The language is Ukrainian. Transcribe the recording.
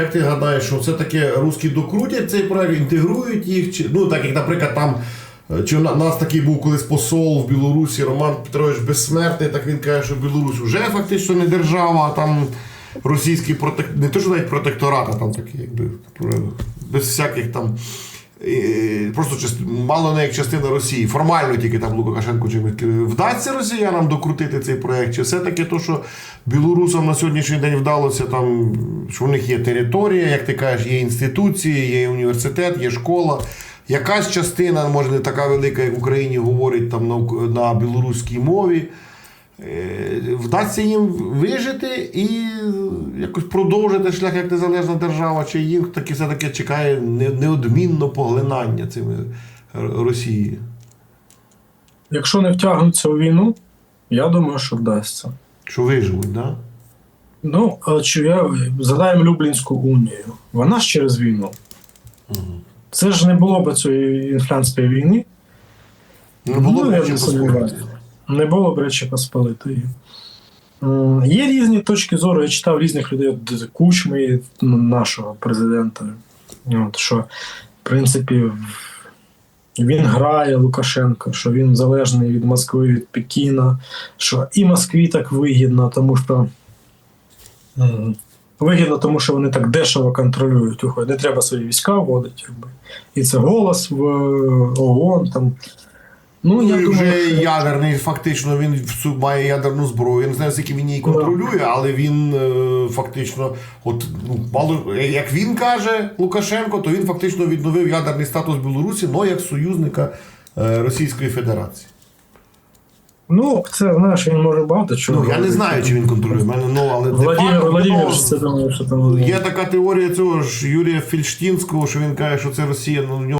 Як ти гадаєш, що все-таки русські докрутять цей проект, інтегрують їх? Чи, ну, так як, наприклад, там. е, Чи у нас такий був колись посол в Білорусі Роман Петрович Безсмертний, так він каже, що Білорусь вже фактично не держава, а там російський протек... не то, що навіть протекторат, а там такий, якби без всяких там. Е, Просто мало не як частина Росії. Формально тільки там Лукашенко чимось вдасться росіянам докрутити цей проект? Чи все-таки то, що білорусам на сьогоднішній день вдалося, там, що в них є територія, як ти кажеш, є інституції, є університет, є школа. Якась частина, може не така велика, як в Україні говорить там на, на білоруській мові. Е, Вдасться їм вижити і якось продовжити шлях як незалежна держава, чи їм таки все-таки чекає неодмінно поглинання цими Росії. Якщо не втягнуться у війну, я думаю, що вдасться. Що виживуть, да? Ну, чи я згадаємо Люблінську унію. Вона ж через війну. Це ж не було б цієї інфлянської війни, Не було Ну, б я чим не сумніваюся. Не було б Речі Посполитої. М, Є різні точки зору. Я читав різних людей, кучми нашого президента. От, що, в принципі, він грає Лукашенко, що він залежний від Москви, від Пекіна, що і Москві так вигідно, тому що. Вигідно, тому що вони так дешево контролюють. Не треба свої війська вводити. І це голос в ООН. Там. Ну, Ну, я думаю, вже що- ядерний, фактично, він має ядерну зброю. Я не знаю, скільки він її контролює, але він е, фактично, от ну, мало як він каже Лукашенко, то він фактично відновив ядерний статус Білорусі, але як союзника е, Російської Федерації. Ну, це знаєш, він може багато чого. Ну я не знаю, чи він контролює мене, ну але Владимир де-факто, Владимирович, ну, це думаю, що там. Є така теорія цього ж Юрія Фільштінського, що він каже, що це Росія, ну в нього